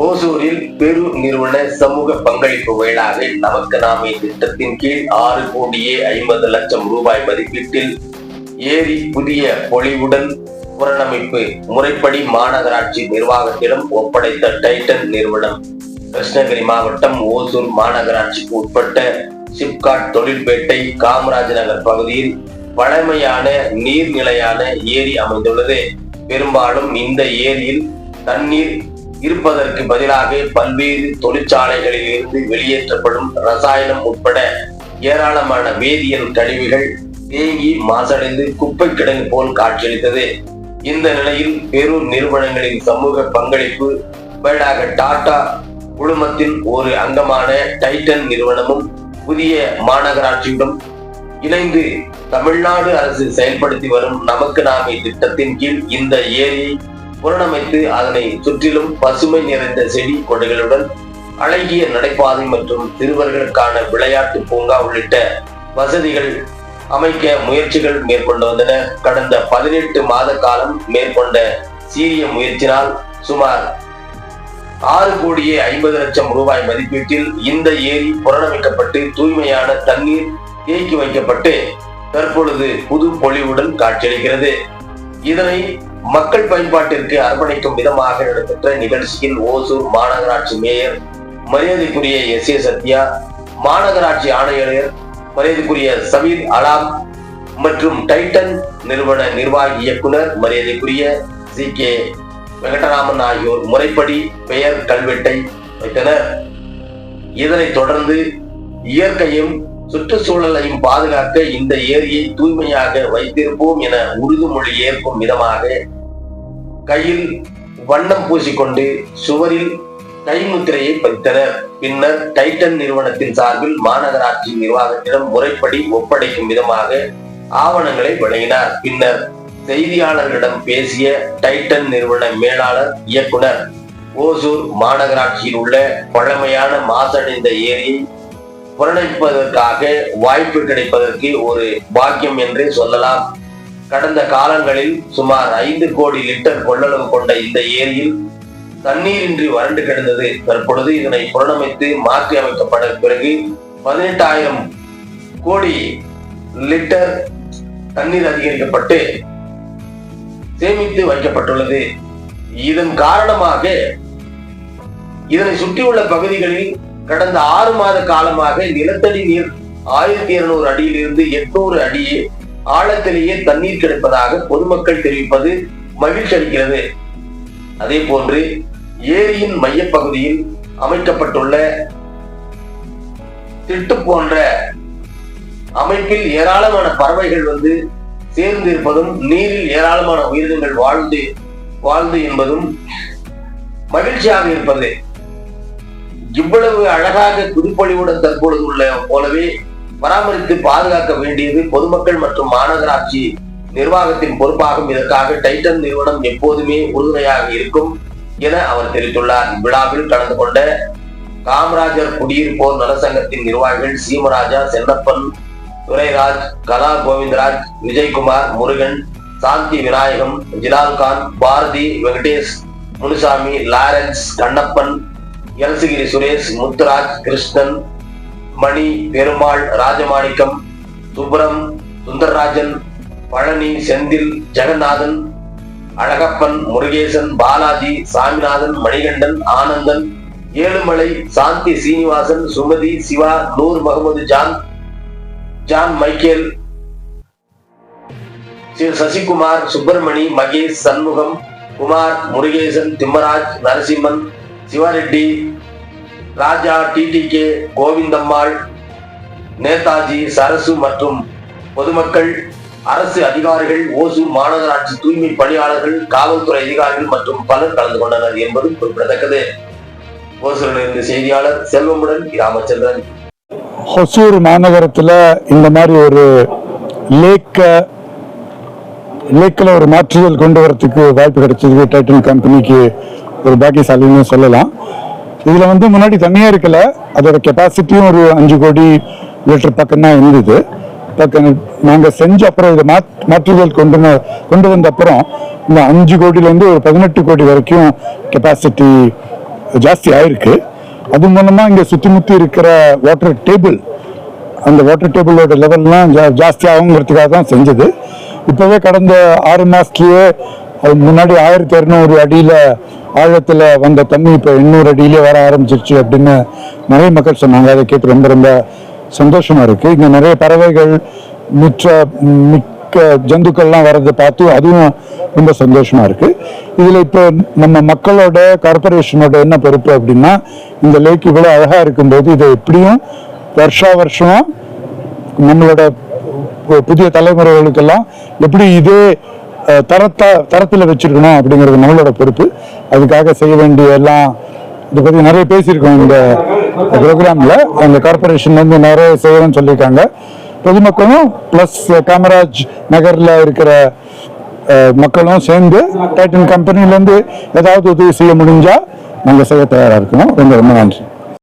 ஓசூரில் பெரு நிறுவன சமூக பங்களிப்பு விழாவை நமக்கு நாமே திட்டத்தின் கீழ் ஆறு கோடியே ஐம்பது லட்சம் ரூபாய் மதிப்பீட்டில் ஏரி புதிய பொலிவுடன் புனரமைப்பு முறைப்படி மாநகராட்சி நிர்வாகத்திடம் ஒப்படைத்த டைட்டன் நிறுவனம் கிருஷ்ணகிரி மாவட்டம் ஓசூர் மாநகராட்சிக்கு உட்பட்ட சிப்காட் தொழில்பேட்டை காமராஜ் நகர் பகுதியில் பழமையான நீர்நிலையான ஏரி அமைந்துள்ளது. பெரும்பாலும் இந்த ஏரியில் தண்ணீர் இருப்பதற்கு பதிலாக பல்வேறு தொழிற்சாலைகளில் இருந்து வெளியேற்றப்படும் ரசாயனம் உட்பட ஏராளமான வேதியியல் கழிவுகள் தேங்கி மாசடைந்து குப்பை கிடங்கு போல் காட்சியளித்தது. இந்த நிலையில் பெரு நிறுவனங்களின் சமூக பங்களிப்பு பதிலாக டாடா குழுமத்தின் ஒரு அங்கமான டைட்டன் நிறுவனமும் புதிய மாநகராட்சியுடன் இணைந்து தமிழ்நாடு அரசு செயல்படுத்தி வரும் நமக்கு நாமே திட்டத்தின் கீழ் இந்த ஏரியை புனரமைத்து அதனை சுற்றிலும் பசுமை நிறைந்த செடி கொடைகளுடன் அழகிய நடைபாதை மற்றும் சிறுவர்களுக்கான விளையாட்டு பூங்கா உள்ளிட்ட வசதிகள் அமைக்க முயற்சிகள் மேற்கொண்டு வந்தன. கடந்த பதினெட்டு மாத காலம் மேற்கொண்ட சீரிய முயற்சினால் சுமார் ஆறு கோடியே ஐம்பது லட்சம் ரூபாய் மதிப்பீட்டில் இந்த ஏரி புனரமைக்கப்பட்டு தூய்மையான தண்ணீர் தேக்கி வைக்கப்பட்டு தற்பொழுது புது பொலிவுடன் காட்சியளிக்கிறது. இதனை மக்கள் பயன்பாட்டிற்கு அர்ப்பணிக்கும் விதமாக நடைபெற்ற நிகழ்ச்சியில் ஓசூர் மாநகராட்சி மேயர் மரியாதைக்குரிய எஸ் ஏ சத்யா மாநகராட்சி ஆணையாளர் மரியாதைக்குரிய சமீர் அலாம் மற்றும் டைட்டன் நிறுவன நிர்வாகி இயக்குனர் மரியாதைக்குரிய சி கே வெங்கடராமன் ஆகியோர் முறைப்படி பெயர் கல்வெட்டை வைத்தனர். இதனைத் தொடர்ந்து இயற்கையும் சுற்றுச்சூழலையும் பாதுகாக்க இந்த ஏரியை தூய்மையாக வைத்திருப்போம் என உறுதிமொழி ஏற்கும் விதமாக கையில் வண்ணம் பூசிக்கொண்டு சுவரில் கைமுத்திரையை பதித்தனர். பின்னர் டைட்டன் நிறுவனத்தின் சார்பில் மாநகராட்சி நிர்வாகத்திடம் முறைப்படி ஒப்படைக்கும் விதமாக ஆவணங்களை வழங்கினார். பின்னர் செய்தியாளர்களிடம் பேசிய டைட்டன் நிறுவன மேலாளர் இயக்குனர் ஓசூர் மாநகராட்சியில் உள்ள பழமையான மாசடைந்த ஏரியை புறணிப்பதற்காக வாய்ப்பு கிடைப்பதற்கு ஒரு பாக்கியம் என்றே சொல்லலாம். கடந்த காலங்களில் சுமார் ஐந்து கோடி லிட்டர் கொள்ளளவு கொண்ட இந்த ஏரியில் தண்ணீரின்றி வறண்டு கிடந்தது. தற்பொழுது இதனை புனரமைத்து மாற்றி அமைக்கப்பட்ட பிறகு பதினெட்டாயிரம் கோடி லிட்டர் தண்ணீர் அதிகரிக்கப்பட்டு சேமித்து வைக்கப்பட்டுள்ளது. இதன் காரணமாக இதனை சுற்றியுள்ள பகுதிகளில் கடந்த ஆறு மாத காலமாக நிலத்தடி நீர் ஆயிரத்தி இருநூறு அடியிலிருந்து எட்நூறு அடி ஆழத்திலேயே தண்ணீர் கிடைப்பதாக பொதுமக்கள் தெரிவிப்பது மகிழ்ச்சி அளிக்கிறது. அதே போன்று ஏரியின் மையப்பகுதியில் அமைக்கப்பட்டுள்ள திட்டு போன்ற அமைப்பில் ஏராளமான பறவைகள் வந்து சேர்ந்து இருப்பதும் நீரில் ஏராளமான உயிரினங்கள் வாழ்ந்து வாழ்ந்து என்பதும் மகிழ்ச்சியாக இருப்பது. இவ்வளவு அழகாக குறிப்பொழிவுடன் தற்பொழுது உள்ள போலவே பராமரித்து பாதுகாக்க வேண்டியது பொதுமக்கள் மற்றும் மாநகராட்சி நிர்வாகத்தின் பொறுப்பாகும். இதற்காக டைட்டன் நிறுவனம் எப்போதுமே உறுதுணையாக இருக்கும் என அவர் தெரிவித்துள்ளார். இவ்விழாவில் கலந்து கொண்ட காமராஜர் குடியிருப்போர் நலசங்கத்தின் நிர்வாகிகள் Seemaraja Chennappan Durairaj Kala Govindaraj Vijaykumar Murugan Shanthi Vinayagam Jilalkhan Bharathi Venkatesh Munusamy Lawrence Kannappan Elasagiri Suresh Muthuraj Krishnan Mani Perumal Rajamanickam Subram Sundararajan Palani Senthil Jeganathan Alagappan Murugesan Balaji Saminathan Manikandan Ananthan Ezhumalai Shanthi Srinivasan Sumathi Siva Noor Mohammed John John Michael C- Sasikumar Subramani Mahesh Shanmugam Kumar Murugesan Thimmaraj Narasimhan Sivareddy Raja TTK Govindammal Netaji Sarasu மற்றும் பொதுமக்கள் அரசு அதிகாரிகள் ஓசூர் மாநகராட்சி தூய்மை பணியாளர்கள் காவல்துறை அதிகாரிகள் மற்றும் பலர் கலந்து கொண்டனர் என்பது குறிப்பிடத்தக்கது. ஓசூரிலிருந்து செய்தியாளர் செல்வமுடன் ராமச்சந்திரன் ஹொசூர் மாநகரத்தில் இந்த மாதிரி ஒரு லேக்க லேக்கில் ஒரு மாற்றுதல் கொண்டு வரத்துக்கு வாய்ப்பு கிடைச்சது. டைட்டன் கம்பெனிக்கு ஒரு பாக்கியசாலின்னு சொல்லலாம். இதில் வந்து முன்னாடி தனியாக இருக்கல. அதோட கெப்பாசிட்டியும் ஒரு அஞ்சு கோடி லிட்டர் பக்கம் தான் இருந்தது. பக்கம் நாங்கள் செஞ்ச அப்புறம் இதை மாத் மாற்றுதல் கொண்டு கொண்டு வந்த அப்புறம் இந்த அஞ்சு கோடியிலேருந்து ஒரு பதினெட்டு கோடி வரைக்கும் கெப்பாசிட்டி ஜாஸ்தி ஆயிருக்கு. அது மூலமா இங்கே சுற்றி முற்றி இருக்கிற வாட்டர் டேபிள் அந்த வாட்டர் டேபிளோட லெவல்லாம் ஜா ஜாஸ்தி ஆகுங்கிறதுக்காக தான் செஞ்சது. இப்போவே கடந்த ஆறு மாதத்துலேயே அது முன்னாடி ஆயிரத்தி இரநூறு அடியில் ஆழத்தில் வந்த தண்ணி இப்போ எண்ணூறு அடியிலே வர ஆரம்பிச்சிருச்சு அப்படின்னு நிறைய மக்கள் சொன்னாங்க. அதை கேட்டு ரொம்ப ரொம்ப சந்தோஷமா இருக்கு. இங்கே நிறைய பறவைகள் மிச்ச ஜந்துக்கள்லாம் வர்றதை பார்த்து அதுவும் ரொம்ப சந்தோஷமா இருக்கு. இதில் இப்போ நம்ம மக்களோட கார்பரேஷனோட என்ன பொறுப்பு அப்படின்னா இந்த லேக் இவ்வளோ அழகாக இருக்கும்போது இதை எப்படியும் வருஷா வருஷம் நம்மளோட புதிய தலைமுறைகளுக்கெல்லாம் எப்படி இதே தரத்தை தரத்தில் வச்சிருக்கணும் அப்படிங்கிறது நம்மளோட பொறுப்பு. அதுக்காக செய்ய வேண்டிய எல்லாம் இதை பற்றி நிறைய பேசியிருக்கோம் இந்த ப்ரோக்ராமில் அந்த கார்பரேஷன் வந்து நிறைய செய்யணும்னு சொல்லியிருக்காங்க. பொதுமக்களும் ப்ளஸ் காமராஜ் நகரில் இருக்கிற மக்களும் சேர்ந்து டைட்டன் கம்பெனிலேருந்து ஏதாவது உதவி செய்ய முடிஞ்சால் நாங்கள் செய்ய தயாராக இருக்கணும். ரொம்ப ரொம்ப நன்றி.